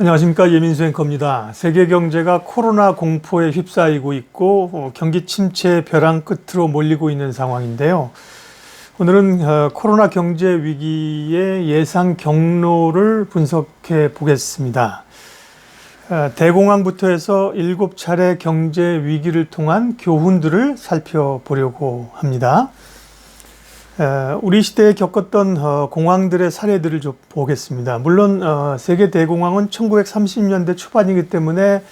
안녕하십니까 예민수 앵커입니다. 세계 경제가 코로나 공포에 휩싸이고 있고 어, 경기 침체 벼랑 끝으로 몰리고 있는 상황인데요. 오늘은 어, 코로나 경제 위기의 예상 경로를 분석해 보겠습니다. 어, 대공황부터 해서 일곱 차례 경제 위기를 통한 교훈들을 살펴보려고 합니다. 어, 우리 시대에 겪었던 어, 공황들의 사례들을 좀 보겠습니다. 물론 어, 세계 대공황은 1930년대 초반이기 때문에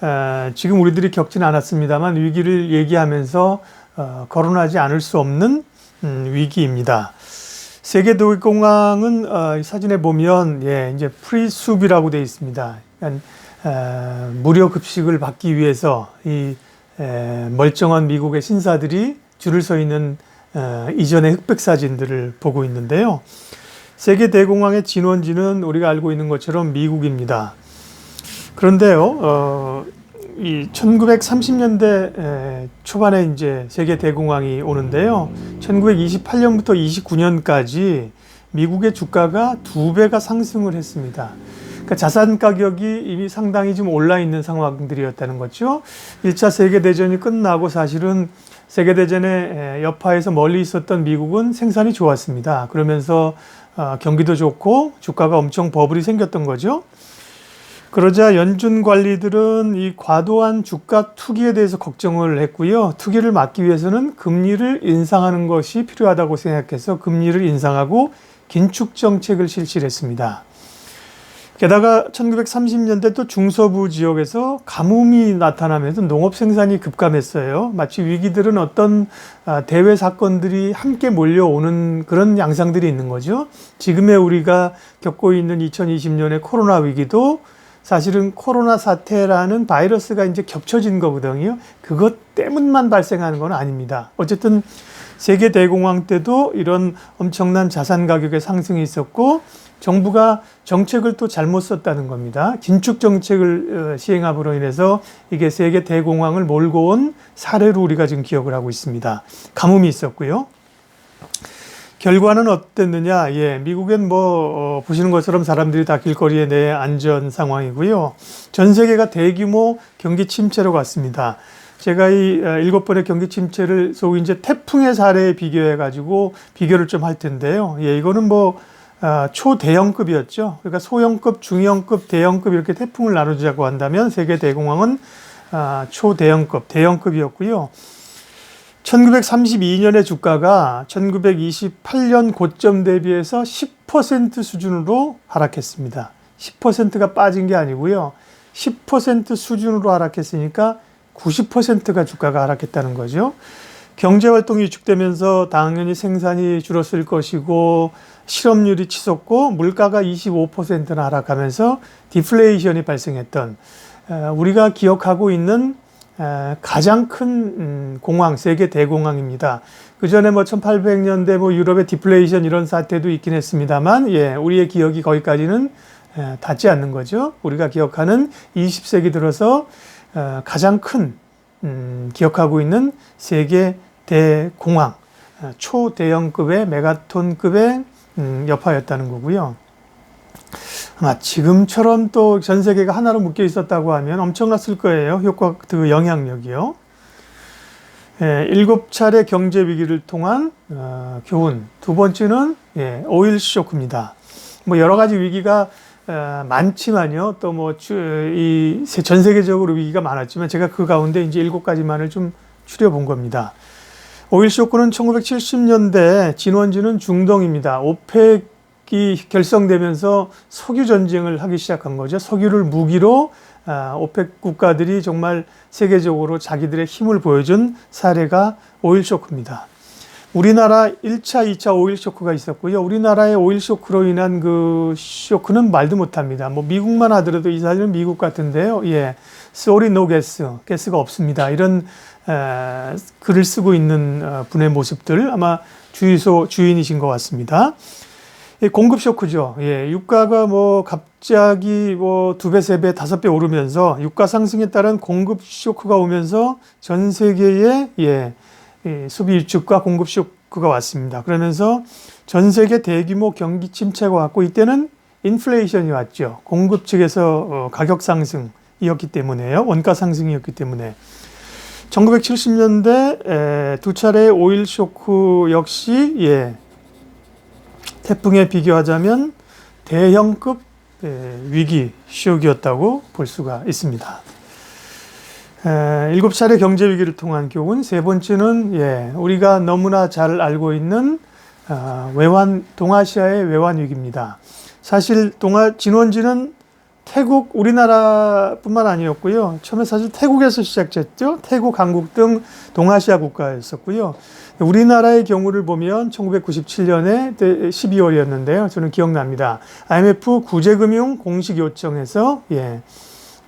어, 지금 우리들이 겪지는 않았습니다만 위기를 얘기하면서 어, 거론하지 않을 수 없는 음, 위기입니다. 세계 대공황은 사진에 보면 예, 이제 프리숲이라고 되어 있습니다. 무료 급식을 받기 위해서 이 에, 멀쩡한 미국의 신사들이 줄을 서 있는 어, 이전의 흑백 사진들을 보고 있는데요. 세계 대공황의 진원지는 우리가 알고 있는 것처럼 미국입니다. 그런데요, 어, 이 1930년대 초반에 이제 세계 대공황이 오는데요. 1928년부터 29년까지 미국의 주가가 두 배가 상승을 했습니다. 그러니까 자산 가격이 이미 상당히 좀 올라 있는 상황들이었다는 거죠. 1차 세계 대전이 끝나고 사실은 세계대전의 여파에서 멀리 있었던 미국은 생산이 좋았습니다. 그러면서 어, 경기도 좋고 주가가 엄청 버블이 생겼던 거죠. 그러자 연준 관리들은 이 과도한 주가 투기에 대해서 걱정을 했고요. 투기를 막기 위해서는 금리를 인상하는 것이 필요하다고 생각해서 금리를 인상하고 긴축 정책을 실시했습니다. 게다가 1930년대 또 중서부 지역에서 가뭄이 나타나면서 농업 생산이 급감했어요. 마치 위기들은 어떤 아, 대외 사건들이 함께 몰려오는 그런 양상들이 있는 거죠. 지금의 우리가 겪고 있는 2020년의 코로나 위기도 사실은 코로나 사태라는 바이러스가 이제 겹쳐진 거거든요. 그것 때문만 발생하는 건 아닙니다. 어쨌든 세계 대공황 때도 이런 엄청난 자산 가격의 상승이 있었고 정부가 정책을 또 잘못 썼다는 겁니다. 긴축 정책을 어, 시행함으로 인해서 이게 세계 대공황을 몰고 온 사례로 우리가 지금 기억을 하고 있습니다. 가뭄이 있었고요. 결과는 어땠느냐? 예, 미국엔 뭐 어, 보시는 것처럼 사람들이 다 길거리에 내 안전 상황이고요. 전 세계가 대규모 경기 침체로 갔습니다. 제가 이 어, 일곱 번의 경기 침체를 소위 이제 태풍의 사례에 비교해 가지고 비교를 좀 할 텐데요. 예, 이거는 뭐 아, 초대형급이었죠. 그러니까 소형급, 중형급, 대형급 이렇게 태풍을 나누자고 한다면 세계 대공황은 아, 초대형급, 대형급이었고요. 1932년의 주가가 1928년 고점 대비해서 10% 수준으로 하락했습니다. 10%가 빠진 게 아니고요. 10% 수준으로 하락했으니까 90%가 주가가 하락했다는 거죠. 경제 활동이 위축되면서 당연히 생산이 줄었을 것이고 실업률이 치솟고 물가가 25%나 하락하면서 디플레이션이 발생했던 우리가 기억하고 있는 가장 큰 음, 공황, 세계 대공황입니다. 그 전에 뭐 1800년대 뭐 유럽의 디플레이션 이런 사태도 있긴 했습니다만, 예, 우리의 기억이 거기까지는 닿지 않는 거죠. 우리가 기억하는 20세기 들어서 어, 가장 큰 음, 기억하고 있는 세계 대공황, 어, 초대형급의 메가톤급의 음, 여파였다는 거고요. 아마 지금처럼 또 전 세계가 하나로 묶여 있었다고 하면 엄청났을 거예요. 효과, 그 영향력이요. 예, 일곱 차례 경제 위기를 통한 어, 교훈. 두 번째는 예, 오일 쇼크입니다. 뭐 여러 가지 위기가 어, 많지만요. 또 뭐 이 전 세계적으로 위기가 많았지만 제가 그 가운데 이제 일곱 가지만을 좀 추려 본 겁니다. 오일 쇼크는 1970년대 진원지는 중동입니다. 오펙이 결성되면서 석유 전쟁을 하기 시작한 거죠. 석유를 무기로 아, 오펙 국가들이 정말 세계적으로 자기들의 힘을 보여준 사례가 오일 쇼크입니다. 우리나라 1차, 2차 오일 쇼크가 있었고요. 우리나라의 오일 쇼크로 인한 그 쇼크는 말도 못합니다. 뭐 미국만 하더라도 이 사실은 미국 같은데요. 예, 쏘리 노 게스, 게스가 없습니다. 이런 에, 글을 쓰고 있는 어, 분의 모습들 아마 주유소 주인이신 것 같습니다. 예, 공급 쇼크죠. 예, 유가가 뭐 갑자기 뭐 두 배, 세 배, 다섯 배 오르면서 유가 상승에 따른 공급 쇼크가 오면서 전 세계에 예, 예, 소비 위축과 공급 쇼크가 왔습니다. 그러면서 전 세계 대규모 경기 침체가 왔고 이때는 인플레이션이 왔죠. 공급 측에서 어, 가격 상승이었기 때문에요. 원가 상승이었기 때문에 1970년대 두 차례 오일 쇼크 역시 예, 태풍에 비교하자면 대형급 예, 위기 쇼크였다고 볼 수가 있습니다. 일곱 차례 경제 위기를 통한 교훈 세 번째는 예, 우리가 너무나 잘 알고 있는 아, 외환 동아시아의 외환 위기입니다. 사실 동아 진원지는 태국, 우리나라뿐만 아니었고요. 처음에 사실 태국에서 시작됐죠. 태국, 한국 등 동아시아 국가였었고요. 우리나라의 경우를 보면 1997년에 12월이었는데요. 저는 기억납니다. IMF 구제금융 공식 요청에서 예,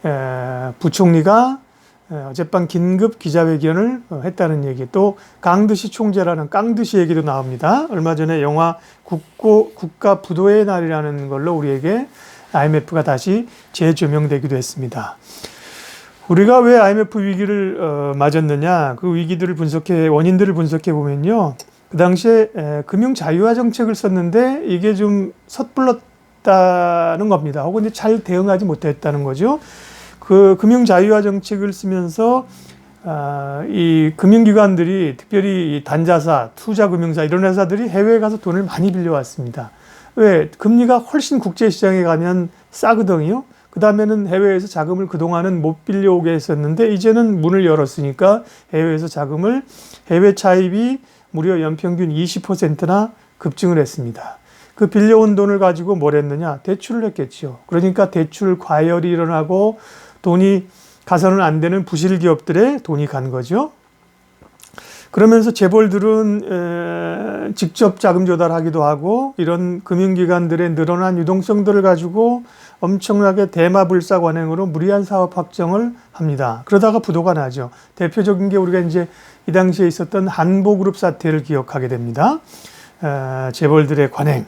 에, 부총리가 어젯밤 긴급 기자회견을 어, 했다는 얘기 또 강드시 총재라는 깡드시 얘기도 나옵니다. 얼마 전에 영화 국고, 국가 부도의 날이라는 걸로 우리에게 IMF가 다시 재조명되기도 했습니다. 우리가 왜 IMF 위기를 어, 맞았느냐 그 위기들을 분석해 원인들을 분석해 보면요 그 당시에 에, 금융 자유화 정책을 썼는데 이게 좀 섣불렀다는 겁니다. 혹은 잘 대응하지 못했다는 거죠. 그 금융 자유화 정책을 쓰면서 아, 이 금융기관들이 특별히 단자사, 투자금융사 이런 회사들이 해외에 가서 돈을 많이 빌려왔습니다. 왜? 금리가 훨씬 국제시장에 가면 싸거든요. 그 다음에는 해외에서 자금을 그동안은 못 빌려오게 했었는데 이제는 문을 열었으니까 해외에서 자금을 해외 차입이 무려 연평균 20%나 급증을 했습니다. 그 빌려온 돈을 가지고 뭘 했느냐? 대출을 했겠죠. 그러니까 대출 과열이 일어나고 돈이 가서는 안 되는 부실 기업들의 돈이 간 거죠. 그러면서 재벌들은 직접 자금 조달하기도 하고 이런 금융기관들의 늘어난 유동성들을 가지고 엄청나게 대마불사 관행으로 무리한 사업 확정을 합니다. 그러다가 부도가 나죠. 대표적인 게 우리가 이제 이 당시에 있었던 한보그룹 사태를 기억하게 됩니다. 재벌들의 관행.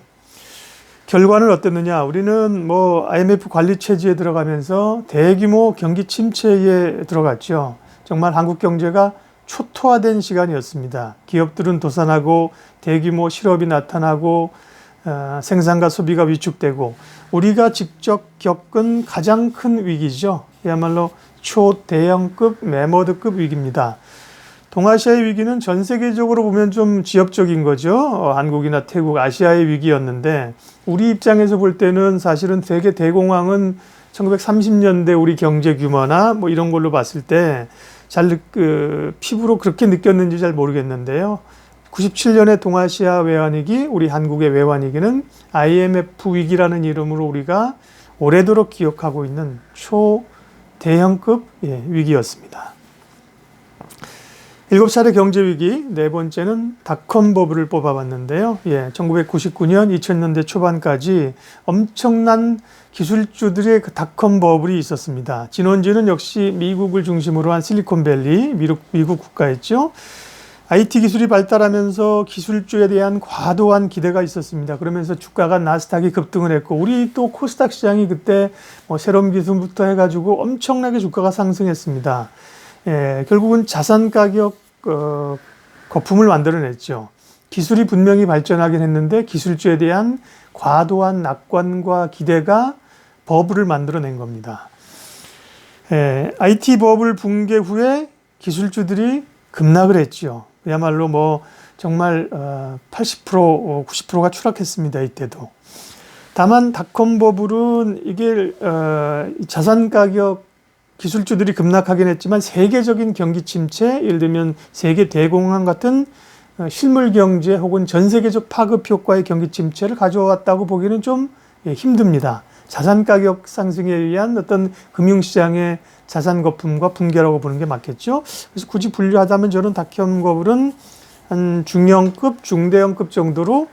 결과는 어땠느냐? 우리는 뭐 IMF 관리 체제에 들어가면서 대규모 경기 침체에 들어갔죠. 정말 한국 경제가 초토화된 시간이었습니다. 기업들은 도산하고 대규모 실업이 나타나고 어, 생산과 소비가 위축되고 우리가 직접 겪은 가장 큰 위기죠. 그야말로 초대형급 메모드급 위기입니다. 동아시아의 위기는 전 세계적으로 보면 좀 지엽적인 거죠. 어, 한국이나 태국, 아시아의 위기였는데 우리 입장에서 볼 때는 사실은 세계 대공황은 1930년대 우리 경제 규모나 뭐 이런 걸로 봤을 때잘 그, 피부로 그렇게 느꼈는지 잘 모르겠는데요. 97년의 동아시아 외환위기, 우리 한국의 외환위기는 IMF 위기라는 이름으로 우리가 오래도록 기억하고 있는 초대형급 예, 위기였습니다. 일곱 차례 경제 위기, 네 번째는 닷컴 버블을 뽑아봤는데요. 예, 1999년, 2000년대 초반까지 엄청난 기술주들의 그 닷컴 버블이 있었습니다. 진원지는 역시 미국을 중심으로 한 실리콘밸리, 미국, 미국 국가였죠. IT 기술이 발달하면서 기술주에 대한 과도한 기대가 있었습니다. 그러면서 주가가 나스닥이 급등을 했고, 우리 또 코스닥 시장이 그때 뭐 새로운 기술부터 해가지고 엄청나게 주가가 상승했습니다. 예, 결국은 자산 가격 어, 거품을 만들어냈죠. 기술이 분명히 발전하긴 했는데 기술주에 대한 과도한 낙관과 기대가 버블을 만들어낸 겁니다. 예, IT 버블 붕괴 후에 기술주들이 급락을 했죠. 그야말로 뭐 정말 80% 90%가 어, 추락했습니다. 이때도. 다만 닷컴 버블은 이게 어, 자산 가격 기술주들이 급락하긴 했지만 세계적인 경기 침체, 예를 들면 세계 대공황 같은 어, 실물 경제 혹은 전 세계적 파급 효과의 경기 침체를 가져왔다고 보기는 좀 예, 힘듭니다. 자산 가격 상승에 의한 어떤 금융시장의 자산 거품과 붕괴라고 보는 게 맞겠죠. 그래서 굳이 분류하자면 저는 다큐멘터리는 한 중형급, 중대형급 정도로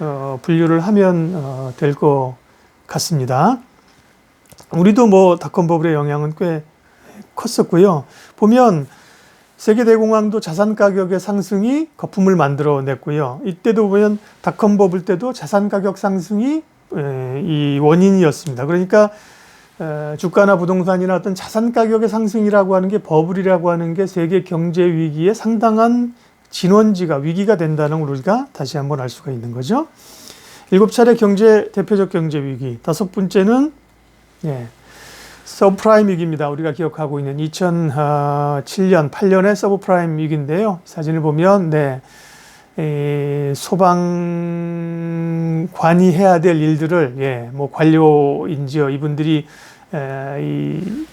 어, 분류를 하면 어, 될 것 같습니다. 우리도 뭐 닷컴 버블의 영향은 꽤 컸었고요. 보면 세계대공황도 자산 가격의 상승이 거품을 만들어 냈고요. 이때도 보면 닷컴 버블 때도 자산 가격 상승이 이 원인이었습니다. 그러니까 주가나 부동산이나 어떤 자산 가격의 상승이라고 하는 게 버블이라고 하는 게 세계 경제 위기에 상당한 진원지가 위기가 된다는 걸 우리가 다시 한번 알 수가 있는 거죠. 일곱 차례 경제 대표적 경제 위기. 다섯 번째는 예. 서브프라임 위기입니다. 우리가 기억하고 있는 2007년, 8년의 서브프라임 위기인데요. 사진을 보면 네. 에, 소방관이 해야 될 일들을 예, 뭐 관료인지요. 이분들이 에, 이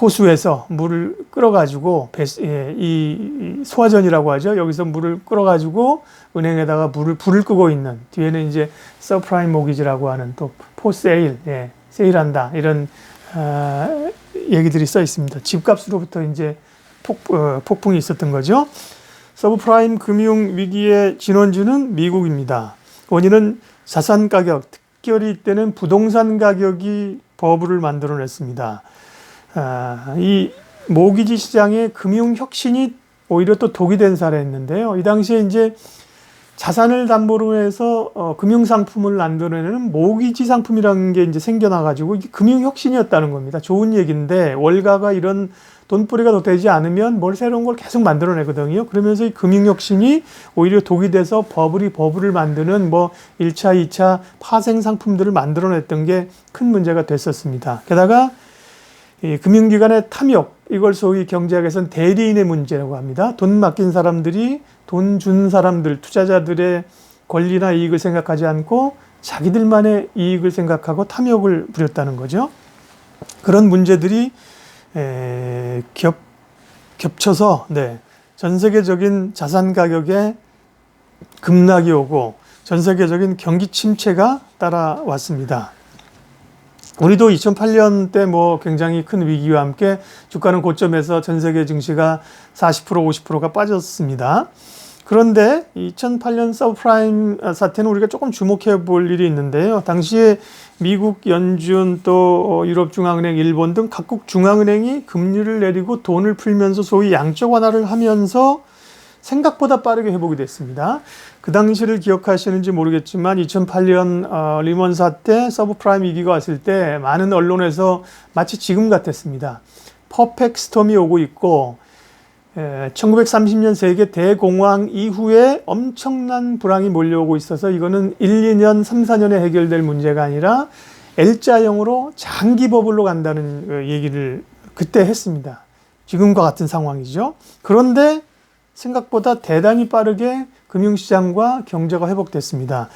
호수에서 물을 끌어가지고 배, 예, 이, 이 소화전이라고 하죠. 여기서 물을 끌어가지고 은행에다가 물을 불을 끄고 있는 뒤에는 이제 서프라임 모기지라고 하는 또 포세일, 예, 세일한다 이런 어, 얘기들이 써 있습니다. 집값으로부터 이제 폭, 어, 폭풍이 있었던 거죠. 서브프라임 금융 위기의 진원지는 미국입니다. 원인은 자산 가격, 특별히 이때는 부동산 가격이 버블을 만들어냈습니다. 아, 이 모기지 시장의 금융 혁신이 오히려 또 독이 된 사례였는데요. 이 당시에 이제 자산을 담보로 해서 어, 금융 상품을 만들어내는 모기지 상품이라는 게 이제 생겨나가지고 이게 금융 혁신이었다는 겁니다. 좋은 얘기인데 월가가 이런 돈벌이가 더 되지 않으면 뭘 새로운 걸 계속 만들어내거든요. 그러면서 이 금융 혁신이 오히려 독이 돼서 버블이 버블을 만드는 뭐 1차, 2차 파생 상품들을 만들어냈던 게 큰 문제가 됐었습니다. 게다가 이 금융기관의 탐욕, 이걸 소위 경제학에서는 대리인의 문제라고 합니다. 돈 맡긴 사람들이 돈 준 사람들, 투자자들의 권리나 이익을 생각하지 않고 자기들만의 이익을 생각하고 탐욕을 부렸다는 거죠. 그런 문제들이 에, 겹, 겹쳐서 네, 전 세계적인 자산 가격에 급락이 오고 전 세계적인 경기 침체가 따라왔습니다. 우리도 2008년 때 뭐 굉장히 큰 위기와 함께 주가는 고점에서 전 세계 증시가 40% 50%가 빠졌습니다. 그런데 2008년 서브프라임 사태는 우리가 조금 주목해 볼 일이 있는데요. 당시에 미국 연준 또 유럽 중앙은행 일본 등 각국 중앙은행이 금리를 내리고 돈을 풀면서 소위 양적 완화를 하면서 생각보다 빠르게 회복이 됐습니다. 그 당시를 기억하시는지 모르겠지만 2008년 어, 리먼 사태 서브프라임 위기가 왔을 때 많은 언론에서 마치 지금 같았습니다. 퍼펙트 스톰이 오고 있고 에, 1930년 세계 대공황 이후에 엄청난 불황이 몰려오고 있어서 이거는 1, 2년, 3, 4년에 해결될 문제가 아니라 L자형으로 장기 버블로 간다는 어, 얘기를 그때 했습니다. 지금과 같은 상황이죠. 그런데 생각보다 대단히 빠르게 금융시장과 경제가 회복됐습니다.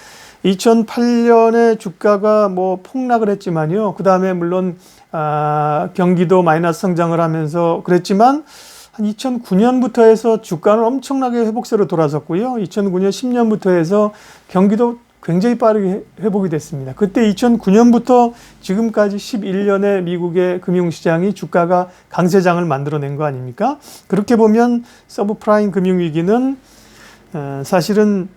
2008년에 주가가 뭐 폭락을 했지만요. 그 다음에 물론 아, 경기도 마이너스 성장을 하면서 그랬지만 한 2009년부터 해서 주가는 엄청나게 회복세로 돌아섰고요. 2009년 10년부터 해서 경기도 굉장히 빠르게 회복이 됐습니다. 그때 2009년부터 지금까지 11년의 미국의 금융시장이 주가가 강세장을 만들어낸 거 아닙니까? 그렇게 보면 서브프라임 금융위기는 어, 사실은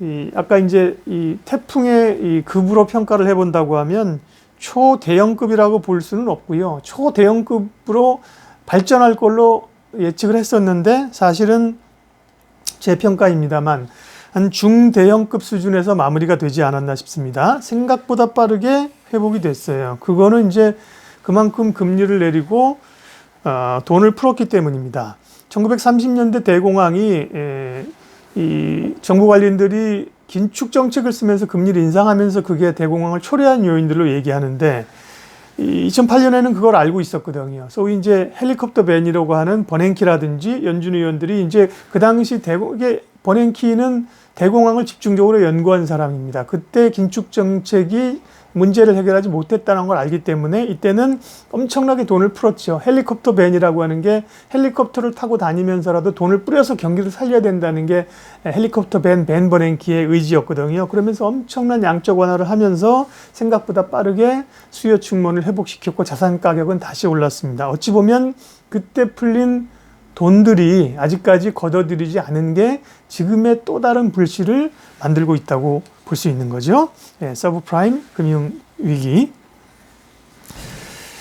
이 아까 이제 이 태풍의 이 급으로 평가를 해본다고 하면 초대형급이라고 볼 수는 없고요. 초대형급으로 발전할 걸로 예측을 했었는데 사실은 제 평가입니다만 한 중대형급 수준에서 마무리가 되지 않았나 싶습니다. 생각보다 빠르게 회복이 됐어요. 그거는 이제 그만큼 금리를 내리고 어, 돈을 풀었기 때문입니다. 1930년대 대공황이 에, 이 정부 관리인들이 긴축 정책을 쓰면서 금리를 인상하면서 그게 대공황을 초래한 요인들로 얘기하는데 2008년에는 그걸 알고 있었거든요. 소위 이제 헬리콥터 밴이라고 하는 버냉키라든지 연준 의원들이 이제 그 당시 대공 이게 버냉키는 대공황을 집중적으로 연구한 사람입니다. 그때 긴축 정책이 문제를 해결하지 못했다는 걸 알기 때문에 이때는 엄청나게 돈을 풀었죠. 헬리콥터 밴이라고 하는 게 헬리콥터를 타고 다니면서라도 돈을 뿌려서 경기를 살려야 된다는 게 헬리콥터 밴, 벤 버냉키의 의지였거든요. 그러면서 엄청난 양적 완화를 하면서 생각보다 빠르게 수요 충원을 회복시켰고 자산 가격은 다시 올랐습니다. 어찌 보면 그때 풀린 돈들이 아직까지 걷어들이지 않은 게 지금의 또 다른 불씨를 만들고 있다고 볼 수 있는 거죠. 예, 서브프라임 금융 위기.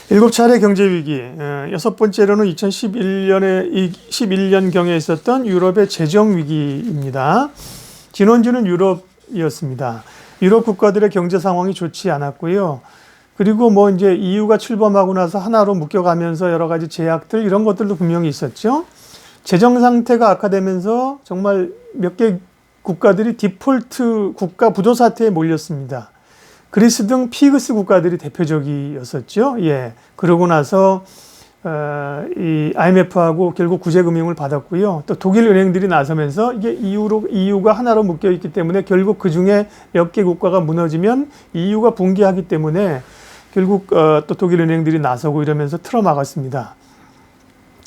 일곱 차례 경제 위기. 예, 여섯 번째로는 2011년에 11년 경에 있었던 유럽의 재정 위기입니다. 진원지는 유럽이었습니다. 유럽 국가들의 경제 상황이 좋지 않았고요. 그리고 뭐 이제 EU가 출범하고 나서 하나로 묶여가면서 여러 가지 제약들 이런 것들도 분명히 있었죠. 재정 상태가 악화되면서 정말 몇 개 국가들이 디폴트 국가 부도 사태에 몰렸습니다. 그리스 등 피그스 국가들이 대표적이었었죠. 예. 그러고 나서 어, 이 IMF하고 결국 구제금융을 받았고요. 또 독일 은행들이 나서면서 이게 EU로, EU가 하나로 묶여 있기 때문에 결국 그 중에 몇 개 국가가 무너지면 EU가 붕괴하기 때문에 결국 어, 또 독일 은행들이 나서고 이러면서 틀어막았습니다.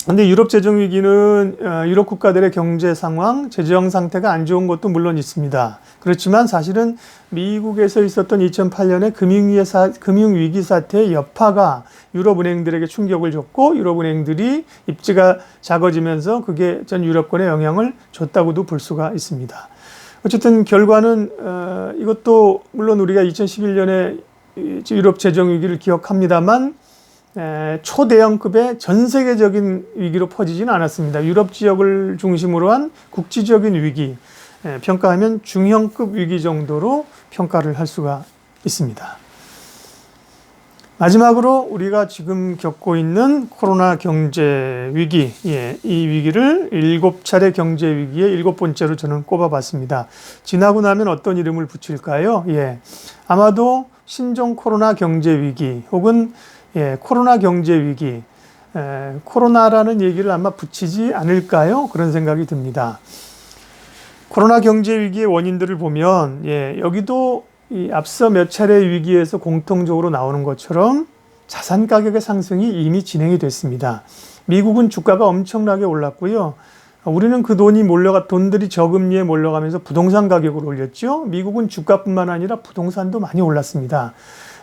근데 유럽 재정 위기는 어, 유럽 국가들의 경제 상황, 재정 상태가 안 좋은 것도 물론 있습니다. 그렇지만 사실은 미국에서 있었던 2008년의 금융위기, 사, 금융위기 사태의 여파가 유럽 은행들에게 충격을 줬고 유럽 은행들이 입지가 작아지면서 그게 전 유럽권에 영향을 줬다고도 볼 수가 있습니다. 어쨌든 결과는 어, 이것도 물론 우리가 2011년에 유럽 재정 위기를 기억합니다만 초대형급의 전 세계적인 위기로 퍼지지는 않았습니다. 유럽 지역을 중심으로 한 국지적인 위기, 평가하면 중형급 위기 정도로 평가를 할 수가 있습니다. 마지막으로 우리가 지금 겪고 있는 코로나 경제 위기, 예, 이 위기를 일곱 차례 경제 위기의 일곱 번째로 저는 꼽아봤습니다. 지나고 나면 어떤 이름을 붙일까요? 예, 아마도 신종 코로나 경제 위기 혹은 예, 코로나 경제 위기, 에, 코로나라는 얘기를 아마 붙이지 않을까요? 그런 생각이 듭니다. 코로나 경제 위기의 원인들을 보면 예, 여기도 이 앞서 몇 차례 위기에서 공통적으로 나오는 것처럼 자산 가격의 상승이 이미 진행이 됐습니다. 미국은 주가가 엄청나게 올랐고요. 우리는 그 돈이 몰려가 돈들이 저금리에 몰려가면서 부동산 가격을 올렸죠. 미국은 주가뿐만 아니라 부동산도 많이 올랐습니다.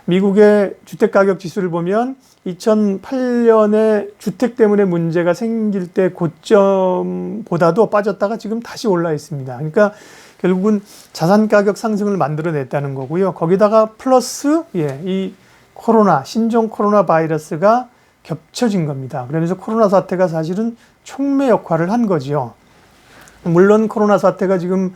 미국의 주택 가격 지수를 보면 2008년에 주택 때문에 문제가 생길 때 고점보다도 빠졌다가 지금 다시 올라 있습니다. 그러니까 결국은 자산 가격 상승을 만들어냈다는 거고요. 거기다가 플러스 예, 이 코로나 신종 코로나 바이러스가 겹쳐진 겁니다. 그러면서 코로나 사태가 사실은 촉매 역할을 한 거지요. 물론 코로나 사태가 지금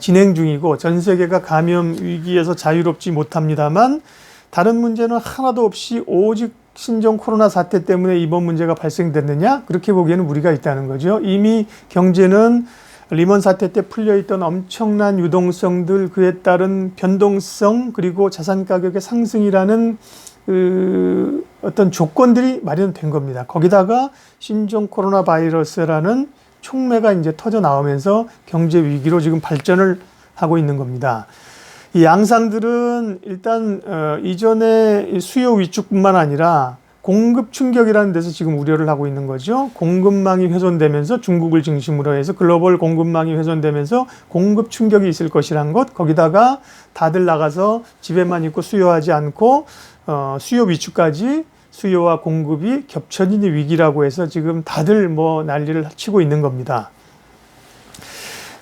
진행 중이고 전 세계가 감염 위기에서 자유롭지 못합니다만 다른 문제는 하나도 없이 오직 신종 코로나 사태 때문에 이번 문제가 발생됐느냐? 그렇게 보기에는 무리가 있다는 거죠. 이미 경제는 리먼 사태 때 풀려있던 엄청난 유동성들, 그에 따른 변동성, 그리고 자산 가격의 상승이라는 그 어떤 조건들이 마련된 겁니다. 거기다가 신종 코로나 바이러스라는 촉매가 이제 터져 나오면서 경제 위기로 지금 발전을 하고 있는 겁니다. 이 양상들은 일단 어, 이전에 수요 위축뿐만 아니라 공급 충격이라는 데서 지금 우려를 하고 있는 거죠. 공급망이 훼손되면서 중국을 중심으로 해서 글로벌 공급망이 훼손되면서 공급 충격이 있을 것이란 것. 거기다가 다들 나가서 집에만 있고 수요하지 않고 어, 수요 위축까지 수요와 공급이 겹쳐진 위기라고 해서 지금 다들 뭐 난리를 치고 있는 겁니다.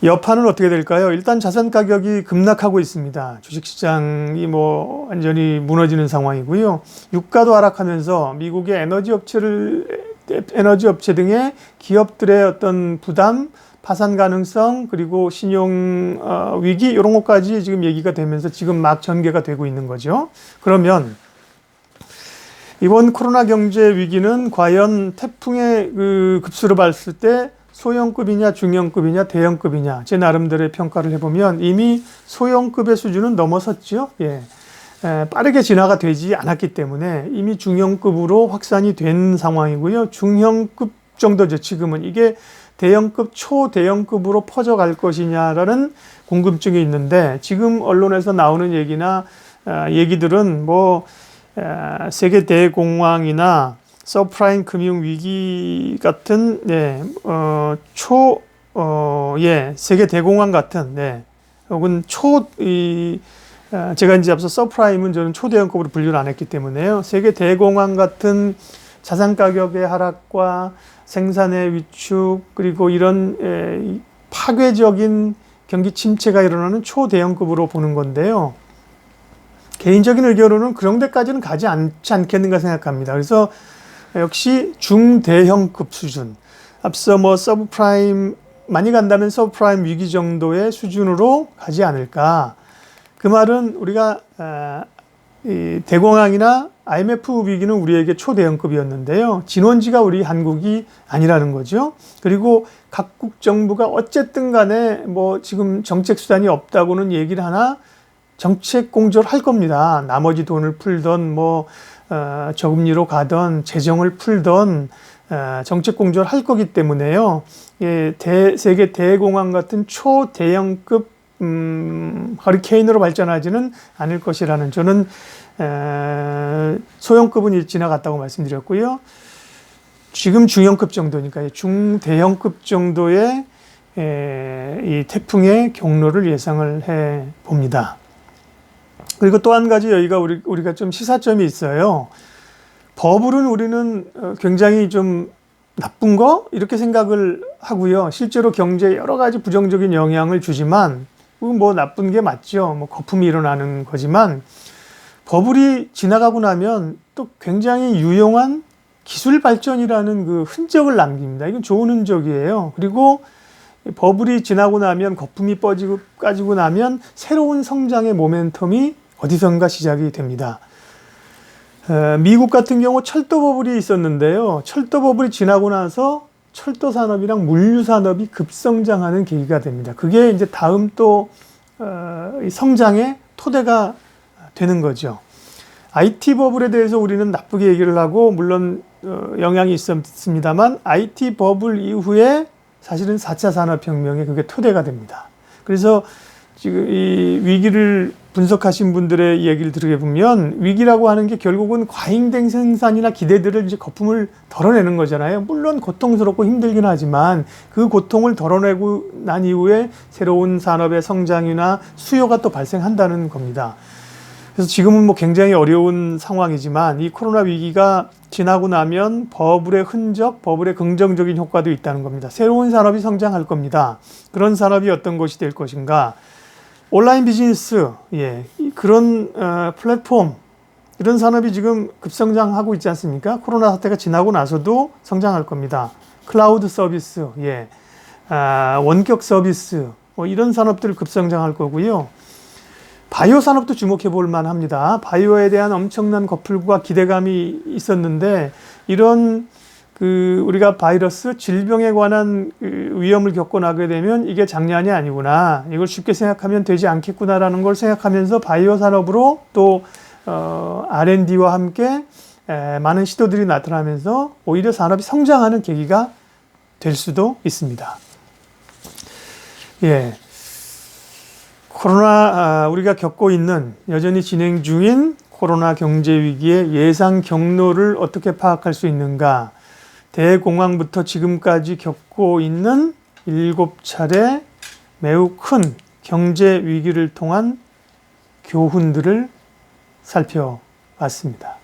여파는 어떻게 될까요? 일단 자산 가격이 급락하고 있습니다. 주식시장이 뭐 완전히 무너지는 상황이고요. 유가도 하락하면서 미국의 에너지 업체를 에너지 업체 등의 기업들의 어떤 부담, 파산 가능성 그리고 신용 어, 위기 이런 것까지 지금 얘기가 되면서 지금 막 전개가 되고 있는 거죠. 그러면 이번 코로나 경제 위기는 과연 태풍의 그 급수로 봤을 때 소형급이냐 중형급이냐 대형급이냐 제 나름대로의 평가를 해보면 이미 소형급의 수준은 넘어섰죠. 예. 에, 빠르게 진화가 되지 않았기 때문에 이미 중형급으로 확산이 된 상황이고요. 중형급 정도죠. 지금은 이게 대형급, 초대형급으로 퍼져갈 것이냐라는 궁금증이 있는데 지금 언론에서 나오는 얘기나 어, 얘기들은 뭐 에, 세계 대공황이나 서프라임 금융 위기 같은 네, 어, 초 어, 예, 세계 대공황 같은 네. 혹은 초이 어, 제가 이제 앞서 서프라임은 저는 초대형급으로 분류를 안 했기 때문에요. 세계 대공황 같은 자산 가격의 하락과 생산의 위축 그리고 이런 에, 파괴적인 경기 침체가 일어나는 초대형급으로 보는 건데요. 개인적인 의견으로는 그런 데까지는 가지 않지 않겠는가 생각합니다. 그래서 역시 중대형급 수준. 앞서 뭐 서브프라임 많이 간다면 서브프라임 위기 정도의 수준으로 가지 않을까. 그 말은 우리가 이 대공황이나 IMF 위기는 우리에게 초대형급이었는데요. 진원지가 우리 한국이 아니라는 거죠. 그리고 각국 정부가 어쨌든 간에 뭐 지금 정책 수단이 없다고는 얘기를 하나 정책 공조를 할 겁니다. 나머지 돈을 풀던 뭐 어, 저금리로 가던 재정을 풀던 어, 정책 공조를 할 거기 때문에요. 예, 대, 세계 대공황 같은 초대형급 음, 허리케인으로 발전하지는 않을 것이라는 저는 에, 소형급은 지나갔다고 말씀드렸고요. 지금 중형급 정도니까 중대형급 정도의 에, 이 태풍의 경로를 예상을 해 봅니다. 그리고 또 한 가지 여기가 우리, 우리가 좀 시사점이 있어요. 버블은 우리는 어, 굉장히 좀 나쁜 거 이렇게 생각을 하고요. 실제로 경제에 여러 가지 부정적인 영향을 주지만 그건 뭐 나쁜 게 맞죠. 뭐 거품이 일어나는 거지만 버블이 지나가고 나면 또 굉장히 유용한 기술 발전이라는 그 흔적을 남깁니다. 이건 좋은 흔적이에요. 그리고 버블이 지나고 나면 거품이 뻗지고 까지고 나면 새로운 성장의 모멘텀이 어디선가 시작이 됩니다. 에, 미국 같은 경우 철도 버블이 있었는데요. 철도 버블이 지나고 나서 철도 산업이랑 물류 산업이 급성장하는 계기가 됩니다. 그게 이제 다음 또 어, 이 성장의 토대가 되는 거죠. IT 버블에 대해서 우리는 나쁘게 얘기를 하고 물론 어, 영향이 있었습니다만 IT 버블 이후에 사실은 4차 산업혁명의 그게 토대가 됩니다. 그래서 지금 이 위기를 분석하신 분들의 얘기를 들으게 보면 위기라고 하는 게 결국은 과잉된 생산이나 기대들을 이제 거품을 덜어내는 거잖아요. 물론 고통스럽고 힘들긴 하지만 그 고통을 덜어내고 난 이후에 새로운 산업의 성장이나 수요가 또 발생한다는 겁니다. 그래서 지금은 뭐 굉장히 어려운 상황이지만 이 코로나 위기가 지나고 나면 버블의 흔적, 버블의 긍정적인 효과도 있다는 겁니다. 새로운 산업이 성장할 겁니다. 그런 산업이 어떤 것이 될 것인가? 온라인 비즈니스, 예, 그런 어, 플랫폼 이런 산업이 지금 급성장하고 있지 않습니까? 코로나 사태가 지나고 나서도 성장할 겁니다. 클라우드 서비스, 예, 아, 원격 서비스, 뭐 이런 산업들 급성장할 거고요. 바이오 산업도 주목해 볼 만합니다. 바이오에 대한 엄청난 거풀과 기대감이 있었는데 이런 그 우리가 바이러스 질병에 관한 그 위험을 겪고 나게 되면 이게 장난이 아니구나. 이걸 쉽게 생각하면 되지 않겠구나라는 걸 생각하면서 바이오 산업으로 또 어, R&D와 함께 에, 많은 시도들이 나타나면서 오히려 산업이 성장하는 계기가 될 수도 있습니다. 예. 코로나 아, 우리가 겪고 있는 여전히 진행 중인 코로나 경제 위기의 예상 경로를 어떻게 파악할 수 있는가? 대공황부터 지금까지 겪고 있는 일곱 차례 매우 큰 경제 위기를 통한 교훈들을 살펴봤습니다.